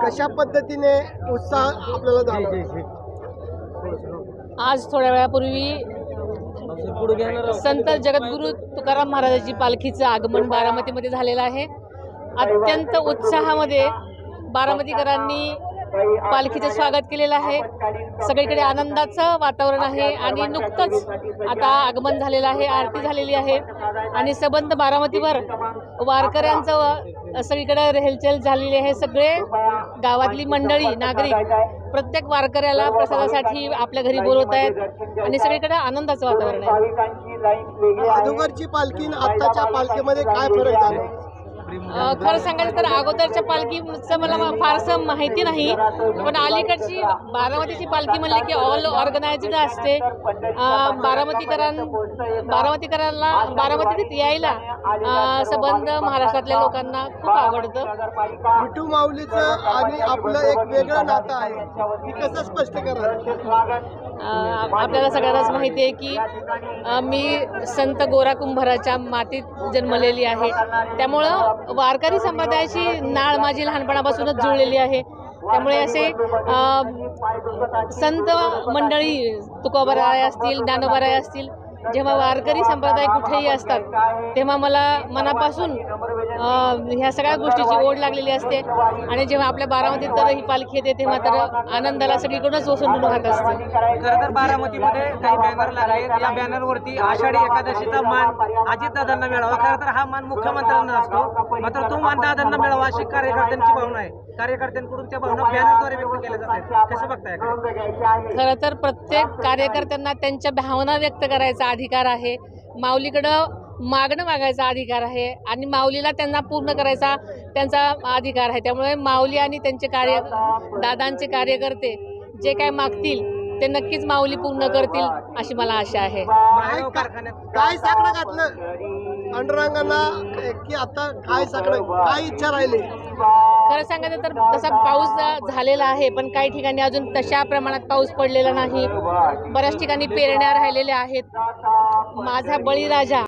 कशा पद्धतीने उत्साह आपल्याला जाणवतो? आज थोड्या वेळापूर्वी संत जगद्गुरु तुकाराम महाराजांची पालखीचं आगमन बारामतीमध्ये झालेलं आहे. अत्यंत उत्साहामध्ये बारामतीकरांनी पालखीचं स्वागत केलेलं आहे. सगळीकडे आनंदाचं वातावरण आहे आणि नुकतंच आता आगमन झालेलं आहे आरती झालेली आहे आणि सबंध बारामतीवर वारकऱ्यांचं सगळीकडे रेलचेल झालेली आहे. सगळे गावातली मंडळी नागरिक प्रत्येक वारकऱ्याला प्रसादासाठी आपल्या घरी बोलवत आहेत आणि सगळीकडे आनंदाचं वातावरण आहे. अगोदरची पालखी आणि आत्ताच्या पालखीमध्ये काय फरक झाला? खरं सांगायचं तर अगोदरच्या पालखीचं मला फारसं माहिती नाही पण अलीकडची बारामतीची पालखी म्हणली की ऑल ऑर्गनायझड असते. बारामतीकरां बारामतीकरांना बारामतीत यायला संबंध महाराष्ट्रातल्या लोकांना खूप आवडतं. विठू माऊलीचं आणि आपलं एक वेगळं नातं आहे. कसं स्पष्ट करा आपल्याला सगळ्यांनाच माहिती आहे की मी संत गोरा कुंभाराच्या मातीत जन्मलेली आहे. त्यामुळं वारकरी संप्रदायाची नाळ माझी लहानपणापासूनच जुळलेली आहे. त्यामुळे असे संत मंडळी तुकोबराय असतील ज्ञानोबाराय असतील जेव्हा वारकरी संप्रदाय कुठेही असतात तेव्हा मला मनापासून ह्या सगळ्या गोष्टीची ओढ लागलेली असते. आणि जेव्हा आपल्या बारामतीत तर ही पालखी येते तेव्हा तर आनंदाला सगळीकडूनच ओसंडून वाहत असते. खरं तर बारामतीमध्ये काही बॅनर लागले या बॅनरवरती आषाढी एकादशीचा मान अजितदादांना मिळावा. खरं तर हा मान मुख्यमंत्र्यांना असतो. मात्र तो मान दादांना मिळावा अशी कार्यकर्त्यांची भावना आहे. कार्यकर्त्यांकडून त्या भावना बॅनरद्वारे व्यक्त केल्या जात आहेत कसं बघताय? खरं तर प्रत्येक कार्यकर्त्यांना त्यांच्या भावना व्यक्त करायचा अधिकार आहे. माऊलीकडं मागणं मागायचा अधिकार आहे आणि माऊलीला त्यांना पूर्ण करायचा त्यांचा अधिकार आहे. त्यामुळे माऊली आणि त्यांचे कार्य दादांचे कार्यकर्ते जे काय मागतील ते नक्कीच माऊली पूर्ण करतील अशी मला आशा आहे. काय साकडं घातलं? पांडुरंगांना की आता काय साकडं काय इच्छा राहिली? खरं सांगायचं तर तसा पाऊस झालेला आहे पण काही ठिकाणी अजून तशा प्रमाणात पाऊस पडलेला नाही. बऱ्याच ठिकाणी पेरण्या राहिलेल्या आहेत. माझा बळीराजा